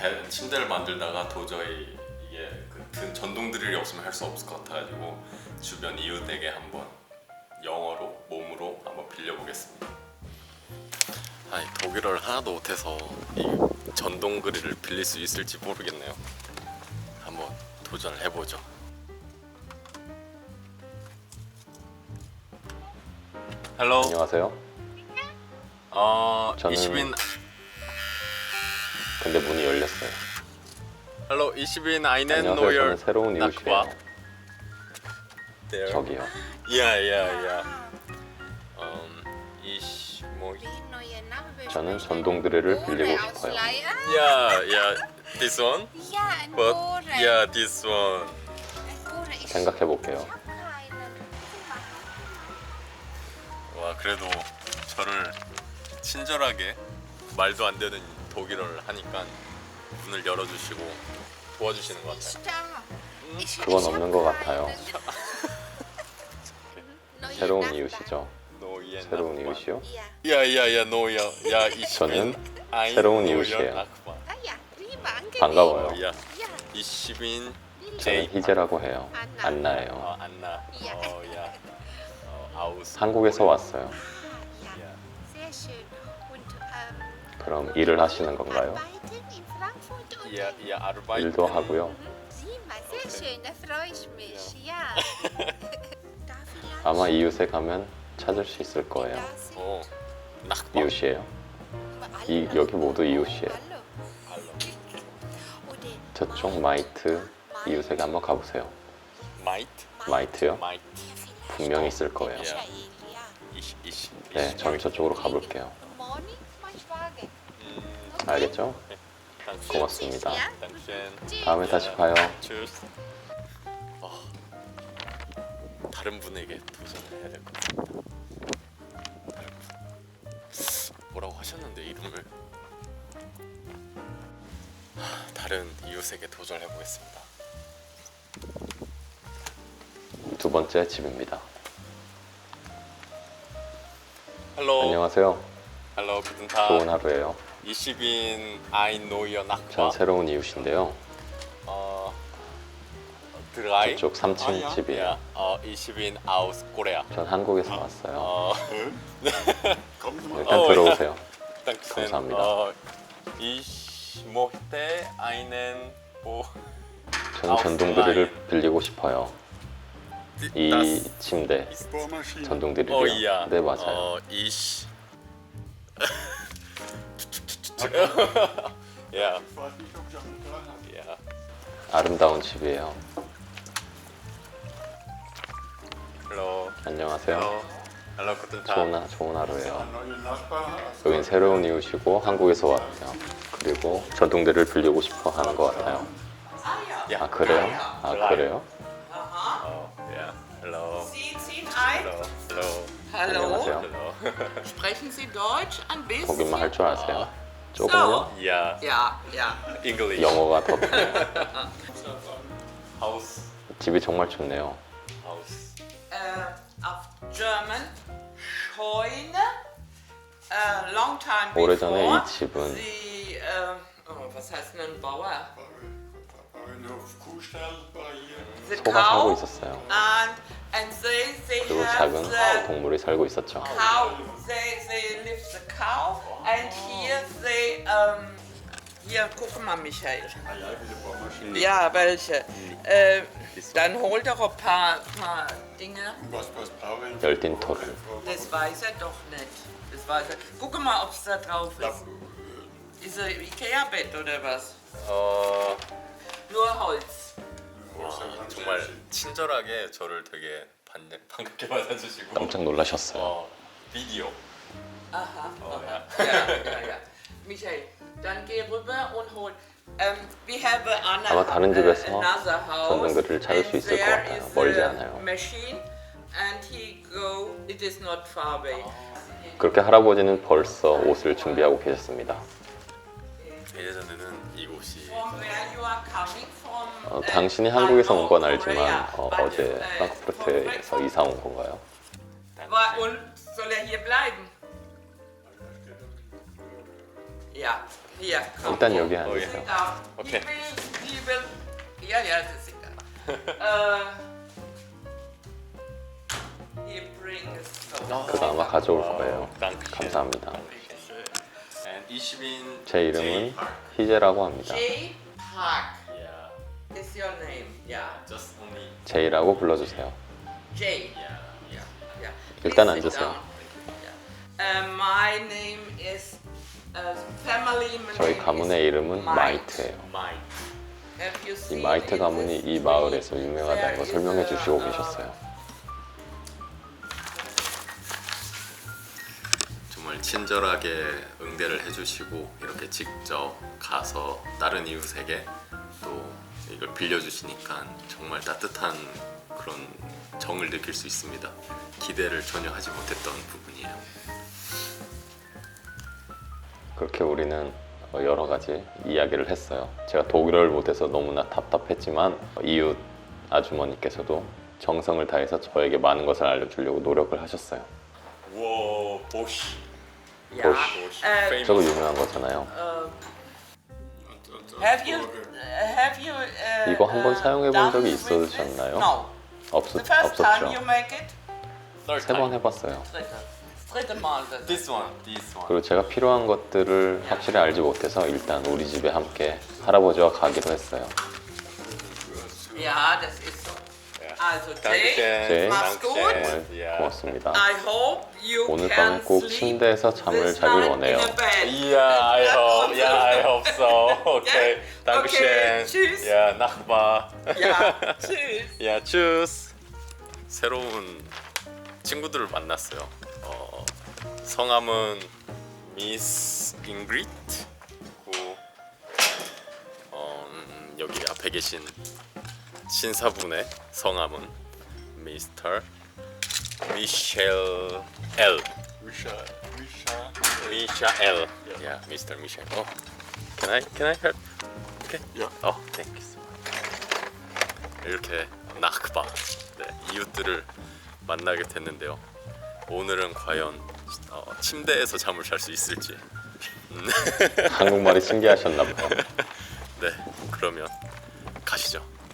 배, 침대를 만들다가 도저히 이게 그 든- 전동 드릴이 없으면 할 수 없을 것 같아가지고 주변 이웃에게 한번 영어로 몸으로 한번 빌려보겠습니다. 아니 독일어를 하나도 못해서 이 전동 그릴을 빌릴 수 있을지 모르겠네요. 한번 도전을 해보죠. 헬로. 안녕하세요. 어, 저는- 이시빈 근데 문이 Hallo, ich bin einen 안녕하세요. 저는 새로운 이웃이에요. Nachbar. Der. 저기요. Ja, ja. Ähm, ich möchte. 저는 전동 드릴을 빌리고 싶어요. Ja, ja, this one. But yeah, this one. 생각해 볼게요. 와, 그래도 저를 친절하게 말도 안 되는 독일어를 하니까 문을 열어주시고 도와주시는 것 같아요. 그건 없는 것 같아요. 새로운. 이웃이죠. 새로운. 이웃이요? Ja. 야, 야, 야, 노야. 야, 저는 새로운 이웃이에요. Ja, prima, angenehm. 반가워요. bin 저는 희재라고 해요. 안나. 안나예요. 어, 안나. 어, 야. 어. 한국에서 왔어요. Und ähm, 그럼 일을 하시는 건가요? 일도 하고요. da vielleicht 아마 이웃에 가면 찾을 수 있을 거예요. 어. 이웃이에요. 이 여기 모두 이웃이에요. 저쪽 마이트 이웃에게 한번 가보세요. 마이트. 마이트요? 마이트. 분명히 있을 거예요. 네, 저는 저쪽으로 가볼게요. 음, 알겠죠? 고맙습니다. 다음에 다시 봐요. 어, 다른 분에게 도전을 해야 될 것 같습니다. 다른 분. 뭐라고 하셨는데 이름을? 하, 다른 이웃에게 도전해 보겠습니다. 두 번째 집입니다. Hallo. 안녕하세요. Tag. 좋은 하루예요. Ich bin ein neuer 전 Nachbar. 새로운 이웃인데요. 어, drei. 저쪽 3층 Ah, ja. 집이에요. 어, ich bin aus Korea. 전 한국에서 왔어요. 어, 일단 어, 들어오세요. Dankeschön. 감사합니다. 어, ich möchte einen Bo 저는 전동 드릴을 빌리고 싶어요. 이 침대 ist 전동 어, 드릴이요. ja. 네 맞아요. 어, ich ja, ja. 아름다운 집이에요. Hallo. 안녕하세요. Guten Tag. 좋은, 하, 좋은 하루예요. 여긴 새로운 이웃이고 한국에서 왔어요. 그리고 드릴을 빌리고 싶어 하는 것 같아요. 아 그래요? 아 그래요? Oh. Sie ziehen ein. Hallo. Hallo. 안녕하세요. Hallo. Sprechen Sie Deutsch ein bisschen? 거기만 할 줄 아세요? 조금요? Ja, Ja, ja. English. 영어가 더. Haus. 집이 정말 좋네요. Haus. Äh, auf German Scheune. Äh, long time before. 오래전에 이 집은 Sie, äh, oh, was heißt denn Bauer? The 소가 살고 cow. 있었어요. And, and they, they 그리고 have 작은 the 동물이 살고 있었죠. cow. They, they live the cow. And here they, um, hier, guck mal, Michael. Ah ja, diese Bohrmaschine. Ja, welche? Äh, dann hol doch ein paar, paar Dinge. Was, was brauchen Sie? 열띤토를. Das weiß er doch nicht. Das weiß er. Guck mal, ob es da drauf ist. Ist ein Ikea-Bett oder was? 어, Nur Holz. 정말 친절하게 저를 되게 반, 반갑게 받아주시고 깜짝 놀라셨어요. 어, 비디오. Aha. Oh, ja. Ja, ja, ja. Michael, dann geh rüber und hol. Ähm, we have another, 아마 다른 집에서 another house. 전등들을 찾을 수 있을 것 같아요. 멀지 않아요. Machine, and he go. It is not far away. 그렇게 할아버지는 벌써 옷을 준비하고 계셨습니다. 예전에는 이곳이 From where you are coming from? 어, uh, 당신이 한국에서 온 건 알지만 어, 어제 uh, 프랑크푸르트에서 이사 온 건가요? Wa- Und soll er hier bleiben? Ja, hier, komm. 일단 여기 어, 예. 앉으세요. Äh. 그거 아마 가져올 거예요. 감사합니다. And ich bin 제 이름은 희재라고 합니다. J. Park Yeah, is your name. Yeah. just only 제이라고 불러주세요. J. yeah, yeah. Yeah. 일단 Please sit 앉으세요. down. Yeah. Uh, my name is uh, family name 저희 is 가문의 이름은 Might. 마이트예요. Mine. Have you 이 seen 마이트 in 가문이 this 이 street 마을에서 유명하다는 there 걸 is 설명해 a, 주시고 uh, 계셨어요. 친절하게 응대를 해주시고 이렇게 직접 가서 다른 이웃에게 또 이걸 빌려주시니까 정말 따뜻한 그런 정을 느낄 수 있습니다. 기대를 전혀 하지 못했던 부분이에요. 그렇게 우리는 어, 여러 가지 이야기를 했어요. 제가 독일어를 못해서 너무나 답답했지만 이웃 아주머니께서도 정성을 다해서 저에게 많은 것을 알려주려고 노력을 하셨어요. 와, Yeah. Bush. Uh, 저거 유명한 거잖아요. uh, have you have you uh, 이거 한번 uh, 사용해 본 적이 this? 있으셨나요? No. 없, The first time you 없었죠. make it? Third 세 번 time. 해봤어요. Dritte. Das dritte Mal. Das This one, this one. 그리고 제가 필요한 것들을 확실히 알지 못해서 일단 우리 집에 함께 할아버지와 가기로 했어요. Ja, das ist so. Also Jay, 제 mach's gut. 정말 고맙습니다. I hope you 오늘 can 밤은 꼭 sleep 침대에서 잠을 this 자길 night 원해요. in a bed. Yeah, I hope. Yeah, I hope so. Okay. Yeah? Dankeschön. Okay, tschüss. Yeah, Nachbar. Ja, tschüss. 야, tschüss. 새로운 친구들을 만났어요. 어, 성함은 미스 잉그리트. 그리고 어, 음, 여기 앞에 계신 신사분의 성함은 미스터 미셸 엘. Misha, Misha. 미샤엘. Yeah, Mr. Michel. Oh, can I can I help? Okay. Yeah. Oh, thank you. so much. 이렇게 낙바 네, 이웃들을 만나게 됐는데요. 오늘은 과연 어, 침대에서 잠을 잘 수 있을지. 한국말이 신기하셨나 봐요. 네, 그러면.